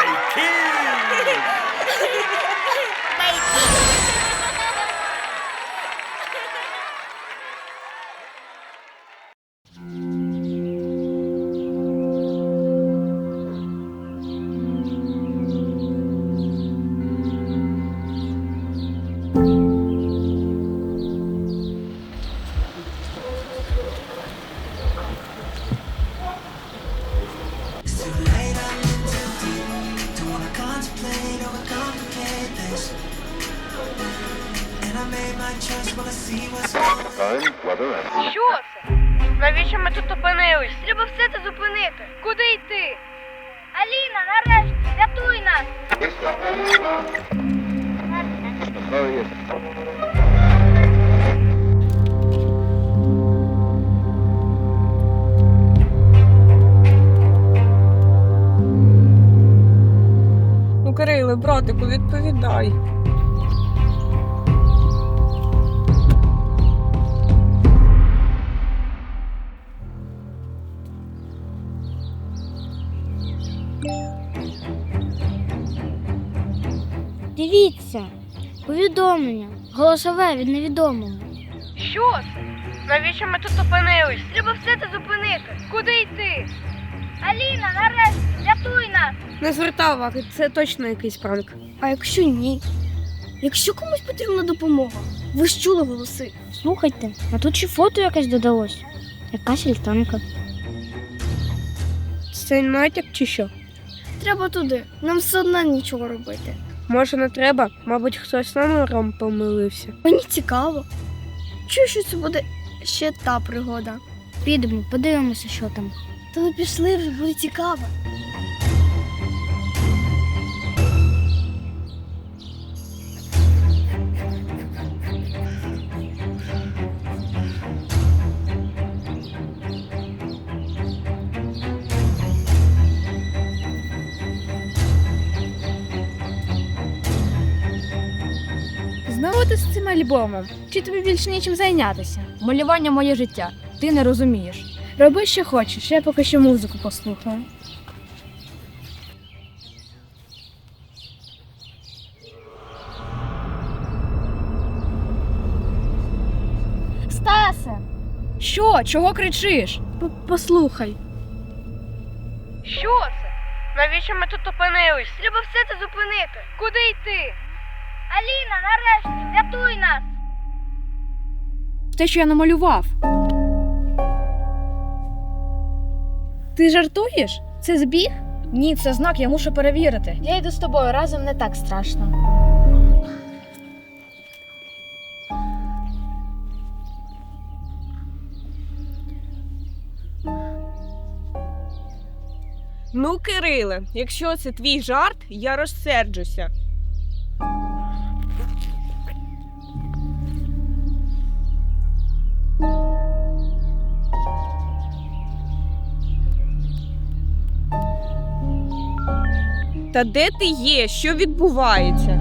High King! Що це? Навіщо ми тут опинились? Треба все це зупинити. Куди йти? Аліна, нарешті, рятуй нас! Ну, Кириле, братику, відповідай. Дивіться, повідомлення, голосове від невідомого. Що це? Навіщо ми тут опинились? Треба все це зупинити. Куди йти? Аліна, нарешті, рятуй нас! Не звертай уваги, це точно якийсь пранк. А якщо ні? Якщо комусь потрібна допомога, ви ж чули голоси. Слухайте, а тут ще фото якесь додалось. Якась альтанка. Це натяк чи що? Треба туди. Нам все одно нічого робити. Може, не треба? Мабуть, хтось номером помилився. Мені цікаво. Чую, що це буде ще та пригода. Підемо, подивимося, що там. Та ви пішли вже, буде цікаво. Знову з цим альбомом? Чи тобі більше нічим зайнятися? Малювання моє життя. Ти не розумієш. Роби, що хочеш, я поки що музику послухаю. Стасе! Що? Чого кричиш? Послухай. Що це? Навіщо ми тут опинились? Треба все це зупинити. Куди йти? Аліна, нарешті, рятуй нас! Те, що я намалював. Ти жартуєш? Це збіг? Ні, це знак, я мушу перевірити. Я йду з тобою разом не так страшно. Ну, Кириле, якщо це твій жарт, я розсерджуся. Та де ти є? Що відбувається?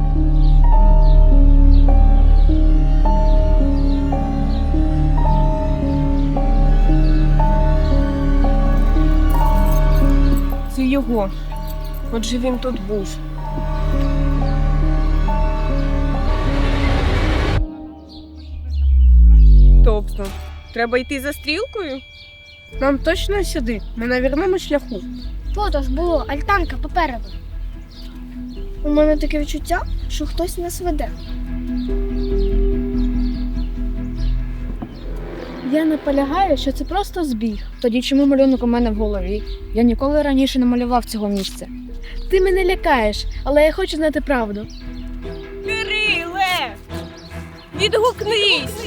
Це його. Отже він тут був. Тобто, треба йти за стрілкою? Нам точно сюди. Ми на вірному шляху. Фото ж було, альтанка попереду. У мене таке відчуття, що хтось нас веде. Я наполягаю, що це просто збіг. Тоді чому малюнок у мене в голові? Я ніколи раніше не малював цього місця. Ти мене лякаєш, але я хочу знати правду. Кириле! Відгукнись!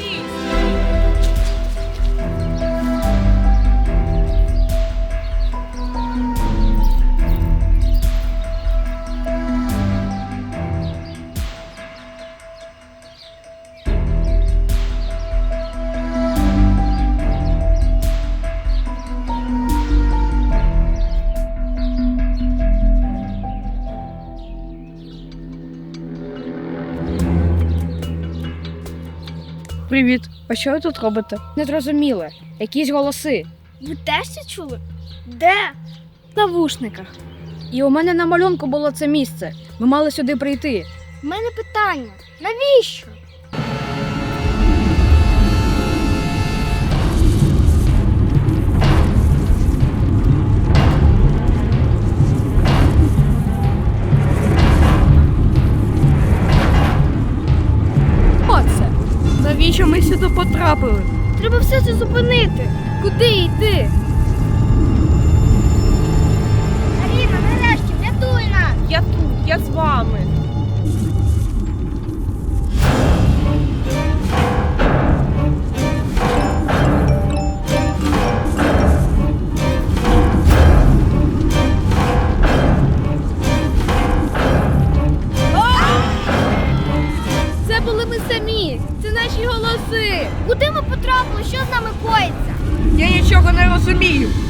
Привіт. А що ви тут робите? Не зрозуміли. Якісь голоси. Ви теж це чули? Де? В навушниках. І у мене на малюнку було це місце. Ми мали сюди прийти. У мене питання. Навіщо? Потрапили? Треба все це зупинити. Куди йти?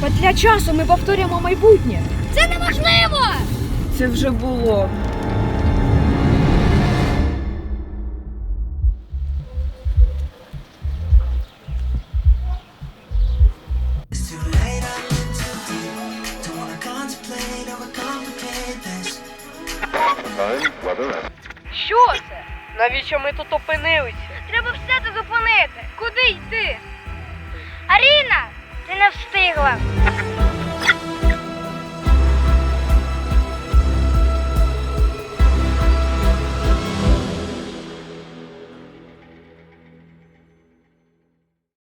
Розумію. Петля часу ми повторюємо майбутнє. Це неможливо! Це вже було. Що це? Навіщо ми тут опинилися? Треба все це зупинити. Куди йти? na espigla.